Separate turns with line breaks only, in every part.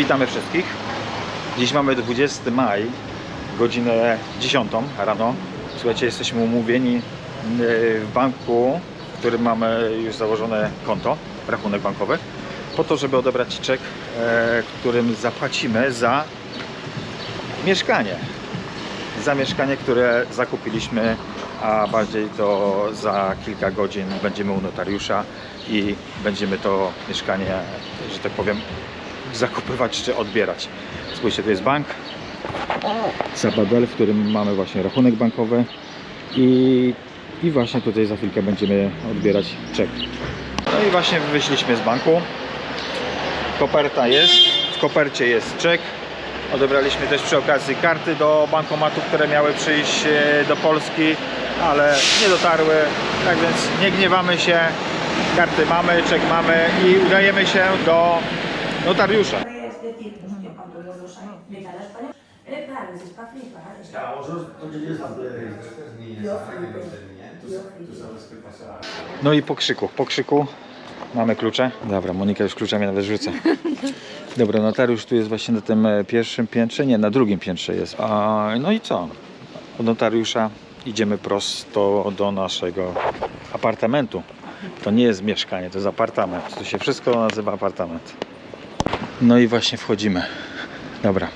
Witamy wszystkich. Dziś mamy 20 maj, godzinę 10 rano. Słuchajcie, jesteśmy umówieni yy, w banku, w którym mamy już założone konto, rachunek bankowy, po to, żeby odebrać czek, e, którym zapłacimy za mieszkanie. Za mieszkanie, które zakupiliśmy, a bardziej to za kilka godzin będziemy u notariusza i będziemy to mieszkanie, że tak powiem, zakupywać czy odbierać. Spójrzcie, tu jest bank Sabadell, w którym mamy właśnie rachunek bankowy i, i właśnie tutaj za chwilkę będziemy odbierać czek. No i właśnie wyszliśmy z banku. Koperta jest, w kopercie jest czek. Odebraliśmy też przy okazji karty do bankomatu, które miały przyjść e, do Polski, ale nie dotarły. Tak więc nie gniewamy się. Karty mamy, czek mamy i udajemy się do notariusza.
Vosotros no.
No i po krzyku, po krzyku mamy klucze. Dobra, Monika już kluczami nawet rzuca. Dobra, notariusz tu jest właśnie na tym e, pierwszym piętrze, nie, na drugim piętrze jest. A, no i co? Od notariusza idziemy prosto do naszego apartamentu. To nie jest mieszkanie, to jest apartament. To się wszystko nazywa apartament. No i właśnie wchodzimy. Dobra.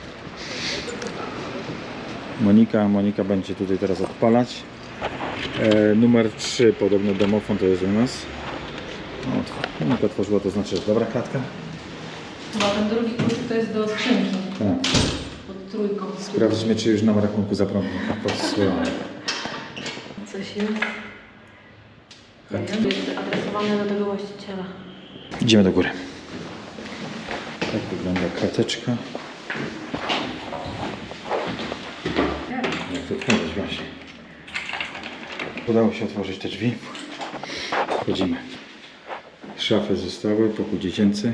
Monika, Monika będzie tutaj teraz odpalać. E, numer 3, podobno domofon to jest u nas. O, otw- Monika otworzyła, to znaczy, że dobra klatka?
Chyba ten drugi kluczyk to jest do skrzynki
Tak.
pod trójką.
Sprawdźmy, czy już nam rachunku za prąd podsyłamy.
Coś jest. Nie wiem, jest adresowane do tego właściciela.
Idziemy do góry. Tak wygląda karteczka. Jak to otworzyć właśnie? Udało się otworzyć te drzwi. Wchodzimy. Szafy zostały, pokój dziecięcy.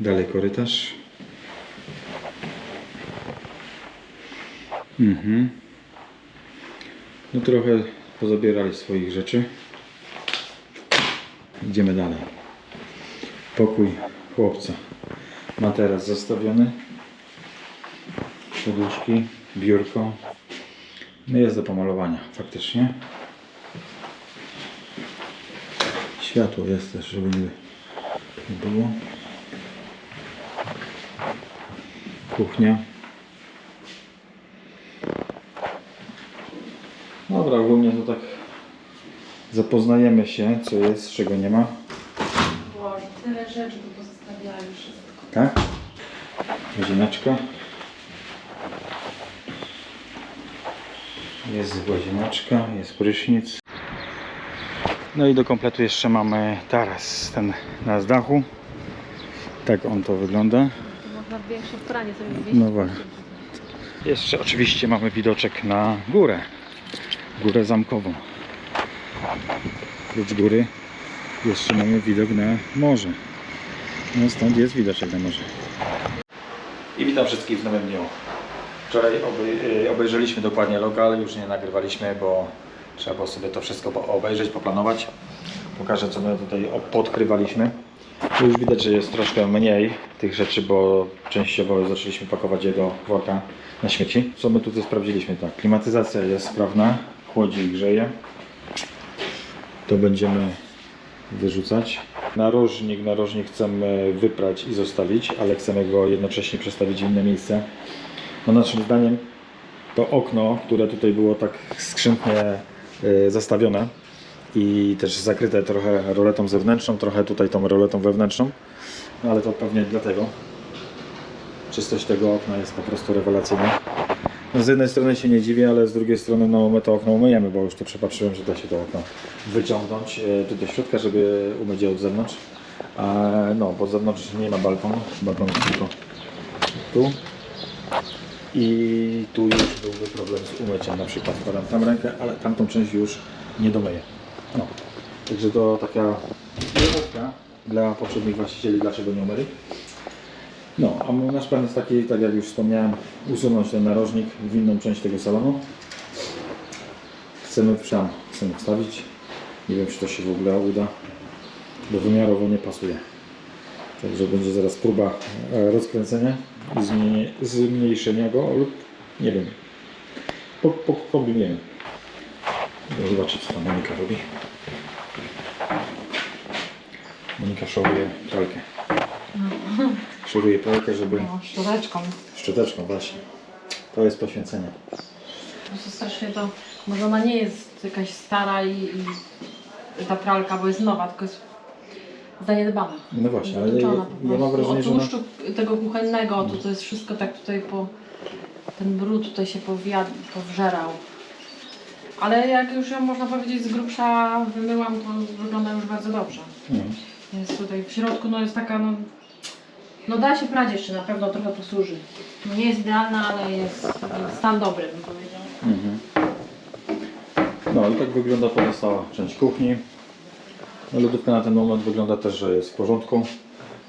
Dalej korytarz. Mhm. No trochę pozabierali swoich rzeczy. Idziemy dalej. Pokój chłopca. Materac zostawiony. Poduszki, biurko. No jest do pomalowania, faktycznie. Światło jest też, żeby nie było. Kuchnia. Dobra, ogólnie to tak zapoznajemy się, co jest, czego nie ma.
Boże, tyle rzeczy tu pozostawiali wszystko.
Tak? Łazieneczka. Jest łazieneczka, jest prysznic. No i do kompletu jeszcze mamy taras, ten na dachu. Tak on to wygląda.
Można w większym pranie sobie.
No właśnie. Jeszcze oczywiście mamy widoczek na górę. Górę zamkową. Oprócz góry jeszcze mamy widok na morze. No stąd jest widoczek na morze. I witam wszystkich w nowym dniu. Wczoraj y, obejrzeliśmy dokładnie lokal, już nie nagrywaliśmy, bo trzeba było sobie to wszystko obejrzeć, poplanować. Pokażę co my tutaj podkrywaliśmy. Tu już widać, że jest troszkę mniej tych rzeczy, bo częściowo zaczęliśmy pakować je do worka na śmieci. Co my tutaj sprawdziliśmy? Tak, klimatyzacja jest sprawna, chłodzi i grzeje. To będziemy wyrzucać. Narożnik, narożnik chcemy wyprać i zostawić, ale chcemy go jednocześnie przestawić w inne miejsce. No naszym zdaniem to okno, które tutaj było tak skrzętnie zastawione i też zakryte trochę roletą zewnętrzną, trochę tutaj tą roletą wewnętrzną, no ale to pewnie dlatego. Czystość tego okna jest po prostu rewelacyjna. No z jednej strony się nie dziwię, ale z drugiej strony no, my to okno umyjemy, bo już to przepatrzyłem, że da się to okno wyciągnąć e, tu do środka, żeby umyć je od zewnątrz. A, no, bo z zewnątrz nie ma balkonu, balkon jest tylko tu. I tu już byłby problem z umyciem, na przykład wkładam tam rękę, ale tamtą część już nie domyję. No. Także to taka dla poprzednich właścicieli, dlaczego nie umyli. No, a nasz plan jest taki, tak jak już wspomniałem, usunąć ten narożnik w inną część tego salonu. Chcemy w szam, chcemy wstawić. Nie wiem, czy to się w ogóle uda, bo wymiarowo nie pasuje. Także będzie zaraz próba e, rozkręcenia i zmniejszenia go lub nie wiem. Po- Pokombinujemy. Zobaczyć co tam Monika robi. Monika szoruje pralkę. Szoruje pralkę, żeby...
No, szczoteczką.
Szczoteczką właśnie. To jest poświęcenie.
Po prostu strasznie to, może ona nie jest jakaś stara i, i ta pralka, bo jest nowa, tylko jest zaniedbana.
No właśnie, ale ja, ja mam wrażenie,
Od
że... Na...
tłuszczu tego kuchennego, to, to jest wszystko tak tutaj po... Ten brud tutaj się powiad, powżerał. Ale jak już ją można powiedzieć z grubsza wymyłam, to wygląda już bardzo dobrze.
Mhm.
Jest tutaj w środku, no jest taka, no... No da się prać jeszcze, na pewno trochę posłuży. Nie jest idealna, ale jest stan dobry, bym powiedział.
Mhm. No i tak wygląda pozostała część kuchni. No, lodówka na ten moment wygląda też, że jest w porządku.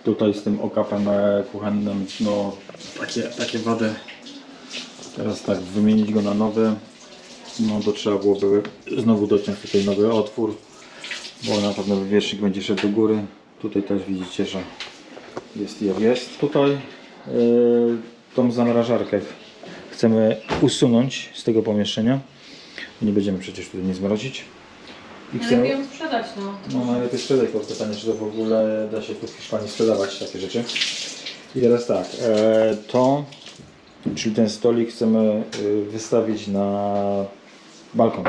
Tutaj z tym okapem e, kuchennym, no takie, takie wady. Teraz tak, wymienić go na nowy. No to trzeba byłoby znowu dociąć tutaj nowy otwór, bo na pewno wywierzchnik będzie szedł do góry. Tutaj też widzicie, że jest jak jest. Tutaj e, tą zamrażarkę chcemy usunąć z tego pomieszczenia. Nie będziemy przecież tutaj nie zmrozić. I chcemy,
lepiej ją sprzedać, no.
no najlepiej sprzedać, bo pytanie, czy to w ogóle da się tu w Hiszpanii sprzedawać takie rzeczy. I teraz tak, e, to, czyli ten stolik chcemy e, wystawić na balkon,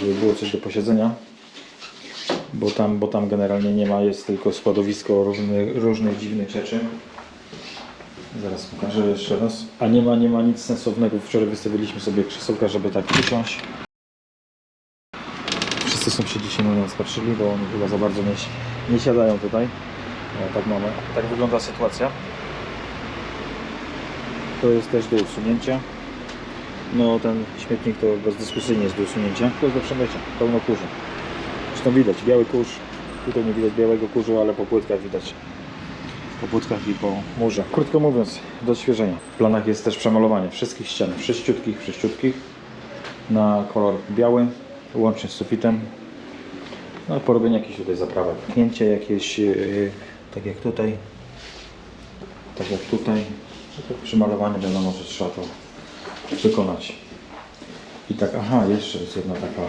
żeby było coś do posiedzenia. Bo tam, bo tam generalnie nie ma, jest tylko składowisko różnych, różnych dziwnych rzeczy. Zaraz pokażę jeszcze raz. A nie ma, nie ma nic sensownego. Wczoraj wystawiliśmy sobie krzesełka, żeby tak usiąść. Wszyscy sąsiedzi się na nas patrzyli, bo oni chyba za bardzo nie, nie siadają tutaj. O, tak mamy. Tak wygląda sytuacja. To jest też do usunięcia. No ten śmietnik to bezdyskusyjnie jest do usunięcia. To jest do przemycia, pełno kurzu. Zresztą widać biały kurz. Tutaj nie widać białego kurzu, ale po płytkach widać. Po płytkach i po murze. Krótko mówiąc, do odświeżenia. W planach jest też przemalowanie wszystkich ścian, wszyściutkich, wszyściutkich na kolor biały, łącznie z sufitem. No porobienie jakichś tutaj zaprawek. Pchnięcie jakieś, yy, tak jak tutaj, tak jak tutaj. No to Przymalowanie wiadomo, że trzeba to wykonać. I tak, aha, jeszcze jest jedna taka,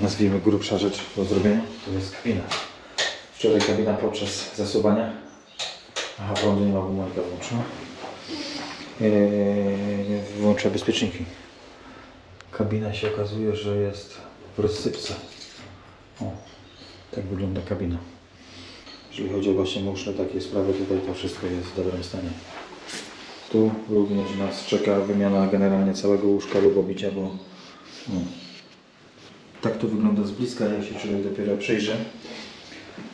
nazwijmy grubsza rzecz do zrobienia. To jest kabina. Wczoraj kabina podczas zasuwania. Aha, prądu nie ma, bo Monika włączyła. Yy, włącza bezpieczniki. Kabina się okazuje, że jest w rozsypce. O, tak wygląda kabina. Jeżeli chodzi o właśnie muszle, takie sprawy, tutaj to wszystko jest w dobrym stanie. Tu również nas czeka wymiana generalnie całego łóżka lub obicia, bo no, tak to wygląda z bliska, jak się człowiek dopiero przyjrzy.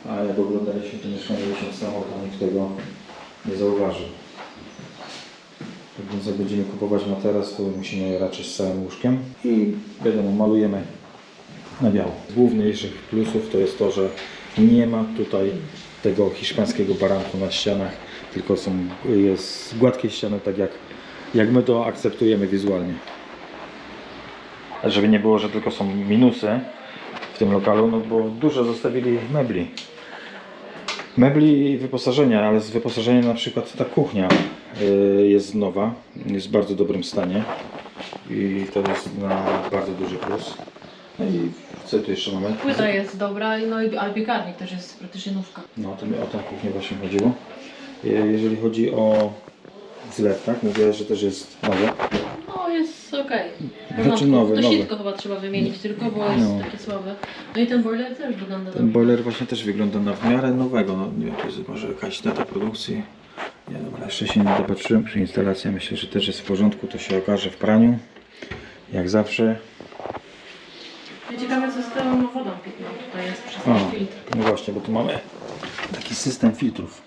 A jak oglądaliśmy to mieszkanie miesiąc temu, to nikt tego nie zauważył. Więc jak będziemy kupować materac, to musimy raczej z całym łóżkiem i wiadomo, malujemy na biało. Z główniejszych plusów to jest to, że nie ma tutaj tego hiszpańskiego baranku na ścianach, tylko są jest gładkie ściany, tak jak, jak my to akceptujemy wizualnie. Żeby nie było, że tylko są minusy w tym lokalu, no bo dużo zostawili mebli. Mebli i wyposażenia, ale z wyposażeniem na przykład ta kuchnia y, jest nowa, jest w bardzo dobrym stanie i to jest na bardzo duży plus. No i co tu jeszcze mamy?
Płyta jest dobra, no i ale piekarnik też jest praktycznie nówka.
No to mi o tę kuchnię właśnie chodziło. Y, Jeżeli chodzi o zlew, tak? Mówiłaś, że też jest nowe.
Jest okej.
Znaczy nowy,
To
nowy.
sitko chyba trzeba wymienić tylko, bo jest
No.
takie słabe. No i ten boiler też wygląda
Ten
dobrze.
boiler właśnie też wygląda na w miarę nowego. No, nie wiem, to jest może jakaś data produkcji. Nie, dobra, jeszcze się nie dopatrzyłem przy instalacji. Myślę, że też jest w porządku. To się okaże w praniu. Jak zawsze.
Ja ciekawe co z tą wodą pitną tutaj jest przez
O,
ten filtr.
no właśnie, bo tu mamy taki system filtrów.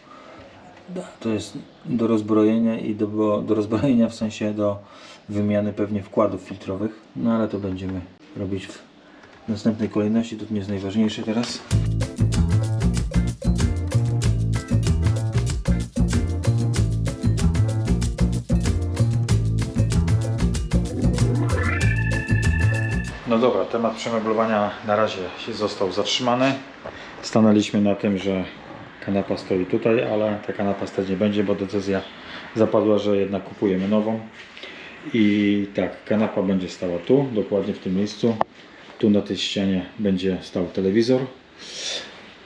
To jest do rozbrojenia i do, do rozbrojenia w sensie do wymiany pewnie wkładów filtrowych. No ale to będziemy robić w następnej kolejności. To nie jest najważniejsze teraz. No dobra, temat przemeblowania na razie się został zatrzymany. Stanęliśmy na tym, że Kanapa stoi tutaj, ale ta kanapa stać nie będzie, bo decyzja zapadła, że jednak kupujemy nową. I tak, kanapa będzie stała tu, dokładnie w tym miejscu. Tu na tej ścianie będzie stał telewizor.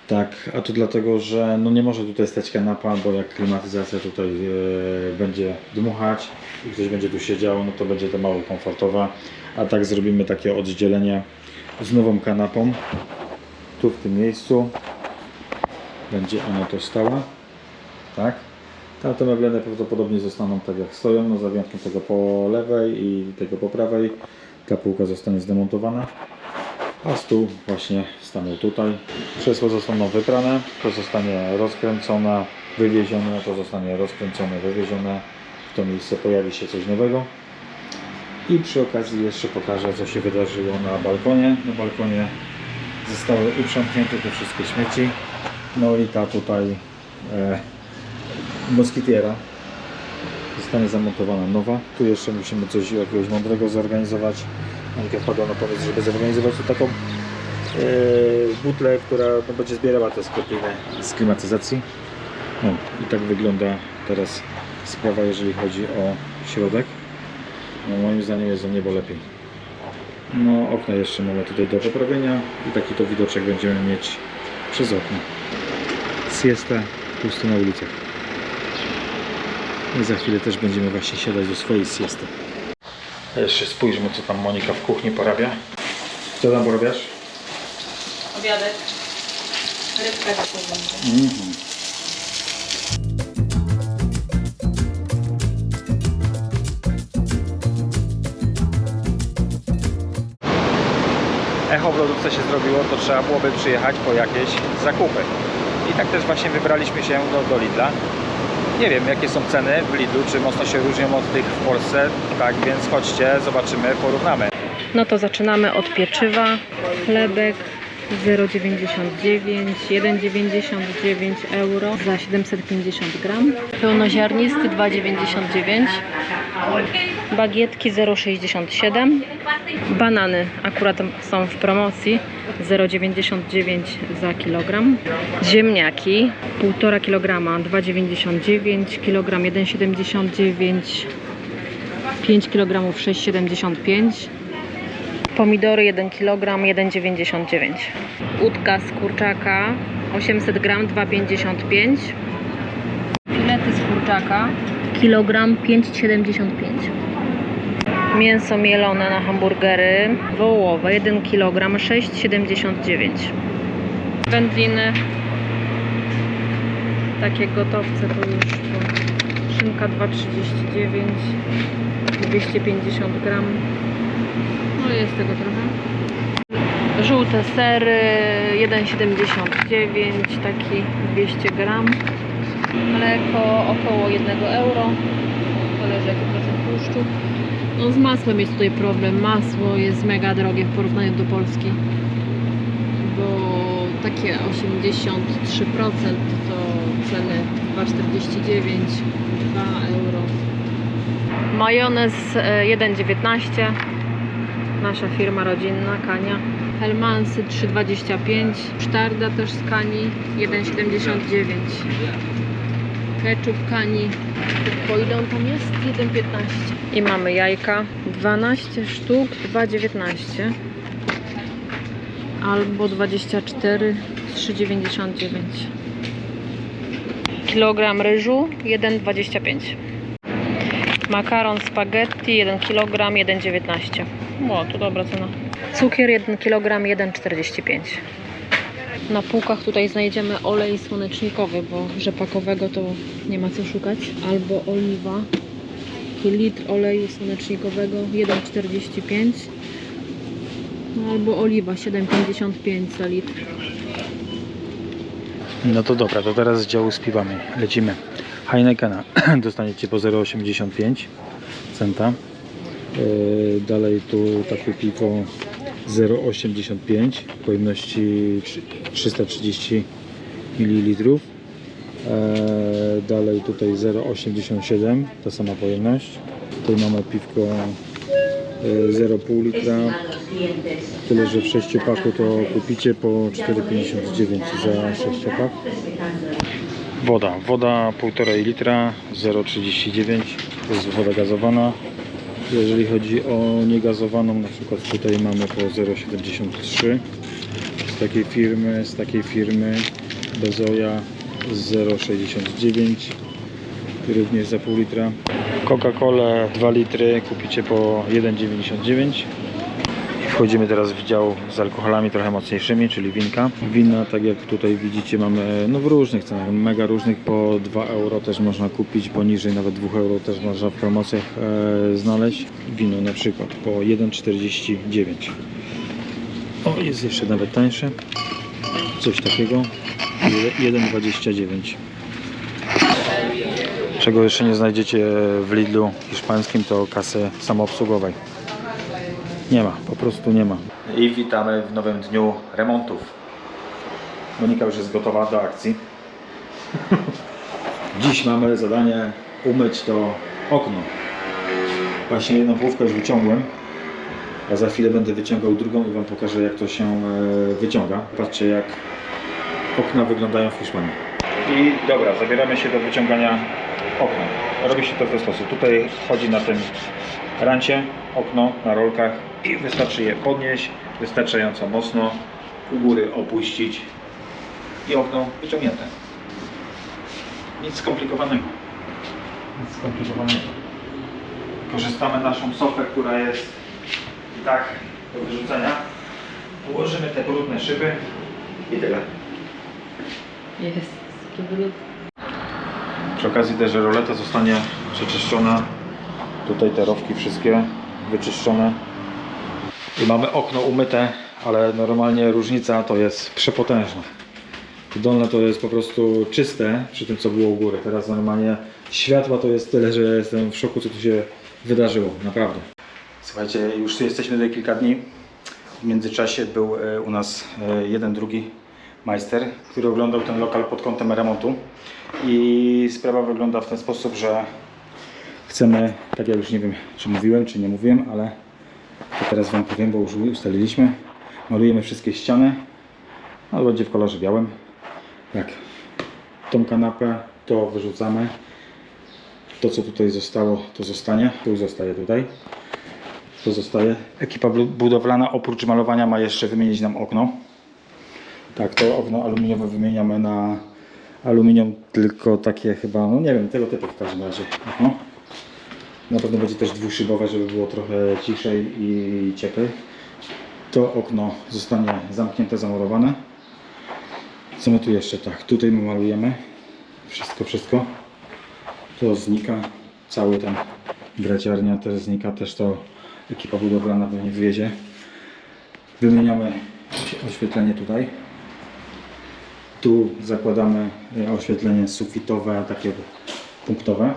Tak, a to dlatego, że no nie może tutaj stać kanapa, bo jak klimatyzacja tutaj e, będzie dmuchać i ktoś będzie tu siedział, no to będzie to mało komfortowe. A tak zrobimy takie oddzielenie z nową kanapą. Tu w tym miejscu będzie ona to stała. Tak. Tamte meble najprawdopodobniej zostaną tak jak stoją, no za wyjątkiem tego po lewej i tego po prawej. Ta półka zostanie zdemontowana. A stół właśnie stanął tutaj. Krzesła zostaną wyprane, to zostanie rozkręcone, wywiezione, to zostanie rozkręcone, wywiezione. W to miejsce pojawi się coś nowego. I przy okazji jeszcze pokażę co się wydarzyło na balkonie. Na balkonie zostały uprzątnięte te wszystkie śmieci. No i ta tutaj e, moskitiera zostanie zamontowana nowa. Tu jeszcze musimy coś jakiegoś mądrego zorganizować. Monika wpadła na pomysł, żeby zorganizować tu taką e, butlę, która no, będzie zbierała te skropiny z klimatyzacji. No i tak wygląda teraz sprawa, jeżeli chodzi o środek. No, moim zdaniem jest o niebo lepiej. No okna jeszcze mamy tutaj do poprawienia i taki to widoczek będziemy mieć przez okno. Siesta pusto na ulicach. I za chwilę też będziemy właśnie siadać do swojej siesty. Jeszcze spójrzmy co tam Monika w kuchni porabia. Co tam porabiasz?
Obiadek. Rybka do
Mhm. Echo w lodówce się zrobiło, to trzeba byłoby przyjechać po jakieś zakupy. I tak też właśnie wybraliśmy się do, do Lidla. Nie wiem jakie są ceny w Lidlu, czy mocno się różnią od tych w Polsce. Tak więc chodźcie, zobaczymy, porównamy.
No to zaczynamy od pieczywa. Chlebek 0,99, 1,99 euro za 750 gram. Pełnoziarnisty 2,99. Bagietki 0,67. Banany akurat są w promocji. 0,99 za kilogram. Ziemniaki 1,5 kg 2,99 kg 1,79 5 kg 6,75 Pomidory 1 kg 1,99 Udka z kurczaka 800 g 2,55 Filety z kurczaka kilogram 5,75 Mięso mielone na hamburgery wołowe 1 kg 6,79 Wędliny takie gotowce to już po szynka 2,39 250 gram. No jest tego trochę. Żółte sery 1,79 taki 200 gram. Mleko około 1 euro. Zależy jaki procent tłuszczu no z masłem jest tutaj problem. Masło jest mega drogie w porównaniu do Polski. Bo takie 83% to ceny 2,49 2 euro. Majonez e, 1,19 nasza firma rodzinna Kania. Helmansy 3,25 Sztarda też z Kani 1,79 Ketchup Kani. Po ile on tam jest? 1,15 i mamy jajka. 12 sztuk 2,19 albo 24 3,99 kilogram ryżu 1,25 makaron spaghetti 1 kg 1,19 o to dobra cena. Cukier 1 kg 1,45 na półkach tutaj znajdziemy olej słonecznikowy, bo rzepakowego to nie ma co szukać. Albo oliwa. Litr oleju słonecznikowego 1,45 no, albo oliwa 7,55 za litr.
No to dobra, to teraz z działu z piwami lecimy. Heinekena dostaniecie po 0,85 centa. Yy, Dalej tu takie piwo 0,85 pojemności trzy- 330 ml. Eee, Dalej tutaj 0,87 ta sama pojemność. Tutaj mamy piwko e, 0,5 litra. Tyle, że w 6 paku to kupicie po 4,59 za 6 pak. Woda. Woda 1,5 litra 0,39 to jest woda gazowana. Jeżeli chodzi o niegazowaną, na przykład tutaj mamy po 0,73 z takiej firmy, z takiej firmy Bezoja 0,69 również za pół litra. Coca-Cola 2 litry kupicie po 1,99 i wchodzimy teraz w dział z alkoholami trochę mocniejszymi, czyli winka. Wina, tak jak tutaj widzicie, mamy no w różnych cenach, mega różnych, po 2 euro też można kupić, poniżej nawet 2 euro też można w promocjach e, znaleźć. Wino na przykład po 1,49. O, jest jeszcze nawet tańsze. Coś takiego. 1,29. Czego jeszcze nie znajdziecie w Lidlu hiszpańskim, to kasy samoobsługowej. Nie ma, po prostu nie ma. I witamy w nowym dniu remontów. Monika już jest gotowa do akcji. Dziś mamy zadanie umyć to okno. Właśnie jedną połówkę już wyciągłem. A za chwilę będę wyciągał drugą i Wam pokażę jak to się e, wyciąga. Patrzcie jak okna wyglądają w Hiszpanii. I dobra, zabieramy się do wyciągania okna. Robi się to w ten sposób. Tutaj chodzi na tym rancie okno na rolkach i wystarczy je podnieść wystarczająco mocno, u góry opuścić i okno wyciągnięte. Nic skomplikowanego. Nic skomplikowanego. Korzystamy naszą sofę, która jest i tak do wyrzucenia. Ułożymy te brudne szyby i tyle.
Jest. Taki brud.
Przy okazji też roleta zostanie przeczyszczona. Tutaj te rowki wszystkie wyczyszczone. I mamy okno umyte, ale normalnie różnica to jest przepotężna. Dolne to jest po prostu czyste przy tym co było u góry. Teraz normalnie światła to jest tyle, że jestem w szoku co tu się wydarzyło. Naprawdę. Słuchajcie, już tu jesteśmy tutaj kilka dni. W międzyczasie był e, u nas e, jeden, drugi majster, który oglądał ten lokal pod kątem remontu. I sprawa wygląda w ten sposób, że chcemy, tak jak już nie wiem, czy mówiłem, czy nie mówiłem, ale to teraz Wam powiem, bo już ustaliliśmy. Malujemy wszystkie ściany, ale będzie w kolorze białym. Tak. Tą kanapę to wyrzucamy. To co tutaj zostało, to zostanie. Tu zostaje tutaj. To zostaje. Ekipa bu- budowlana oprócz malowania ma jeszcze wymienić nam okno. Tak, to okno aluminiowe wymieniamy na aluminium, tylko takie chyba, no nie wiem, tego typu w każdym razie. okno. Na pewno będzie też dwuszybowe, żeby było trochę ciszej i cieplej. To okno zostanie zamknięte, zamurowane. Co my tu jeszcze? Tak, tutaj my malujemy. Wszystko, wszystko. To znika. Cały ten graciarnia też znika. Też to ekipa budowlana pewnie wywiezie. Wymieniamy oświetlenie tutaj. Tu zakładamy e, oświetlenie sufitowe, takie punktowe.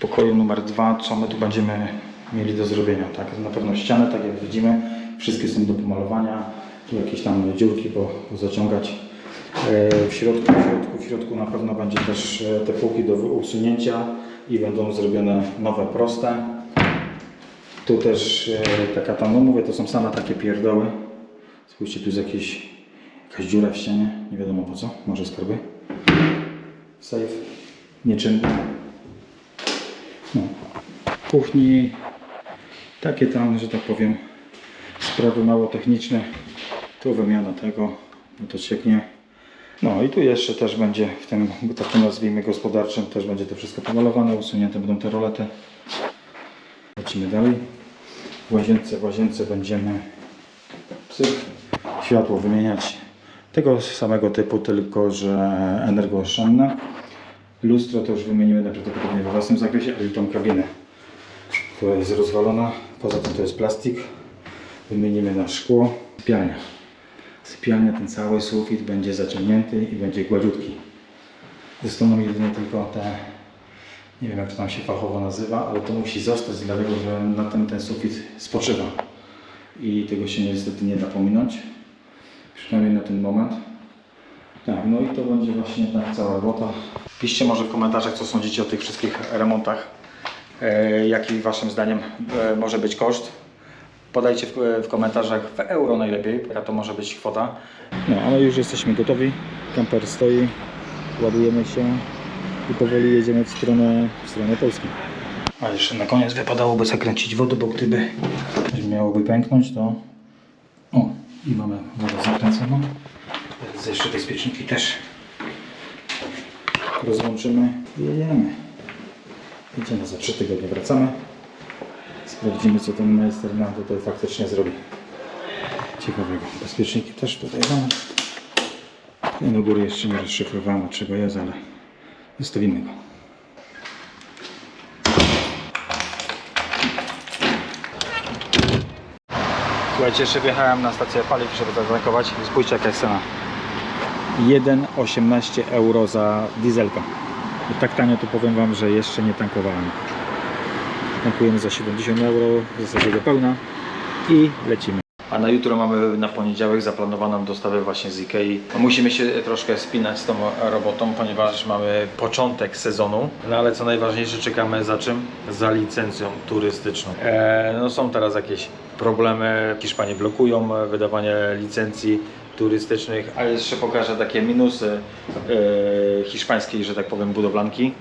Pokoju numer dwa, co my tu będziemy mieli do zrobienia? Tak, na pewno ściany, tak jak widzimy, wszystkie są do pomalowania. Tu jakieś tam dziurki po, pozaciągać. E, W środku, w środku, w środku na pewno będzie też e, te półki do usunięcia i będą zrobione nowe proste. Tu też e, taka tam, no mówię, to są same takie pierdoły. Spójrzcie, tu jest jakieś, jakaś dziura w ścianie, nie wiadomo po co, może skarby. Safe, nieczynny. Kuchni, takie tam, że tak powiem, sprawy mało techniczne. Tu wymiana tego, no to cieknie. No i tu jeszcze też będzie w tym takim nazwijmy gospodarczym, też będzie to wszystko pomalowane, usunięte będą te rolety. Lecimy dalej. W łazience, w łazience będziemy psych, światło wymieniać tego samego typu, tylko że energooszczędne. Lustro to już wymienimy najprawdopodobniej we własnym zakresie, ale tą kabinę, która jest rozwalona. Poza tym to jest plastik. Wymienimy na szkło. Sypialnia. Sypialnia, ten cały sufit będzie zaciągnięty i będzie gładziutki. Zostaną jedynie tylko te, nie wiem jak to tam się fachowo nazywa, ale to musi zostać, dlatego że na tym ten sufit spoczywa. I tego się niestety nie da pominąć. Przynajmniej na ten moment. Tak, no i to będzie właśnie tak cała robota. Piszcie może w komentarzach, co sądzicie o tych wszystkich remontach. E, jaki waszym zdaniem e, może być koszt. Podajcie w, w komentarzach w euro najlepiej, jaka to może być kwota. No, a my już jesteśmy gotowi. Kamper stoi, ładujemy się i powoli jedziemy w stronę, w stronę Polski. A jeszcze na koniec wypadałoby zakręcić wodę, bo gdyby miałoby pęknąć, to... O, i mamy wodę zakręconą. Teraz jeszcze bezpieczniki też rozłączymy i jedziemy. Jedziemy za 3 tygodnie, wracamy. Sprawdzimy, co ten majster nam tutaj faktycznie zrobi. Ciekawego. Bezpieczniki też tutaj mamy. Ten do góry jeszcze nie rozszyfrowałem, czego jest, ale zostawimy go. Słuchajcie, jeszcze wjechałem na stację paliw, żeby zatankować. Spójrzcie jaka jest cena. 1,18 euro za dieselka. I tak tanio to powiem Wam, że jeszcze nie tankowałem. Tankujemy za 70 euro, w zasadzie do pełna i lecimy. A na jutro mamy na poniedziałek zaplanowaną dostawę właśnie z Ikei. Musimy się troszkę spinać z tą robotą, ponieważ mamy początek sezonu. No ale co najważniejsze, czekamy za czym? Za licencją turystyczną. E, no są teraz jakieś problemy. Hiszpanie blokują wydawanie licencji turystycznych, a jeszcze pokażę takie minusy e, hiszpańskiej, że tak powiem, budowlanki.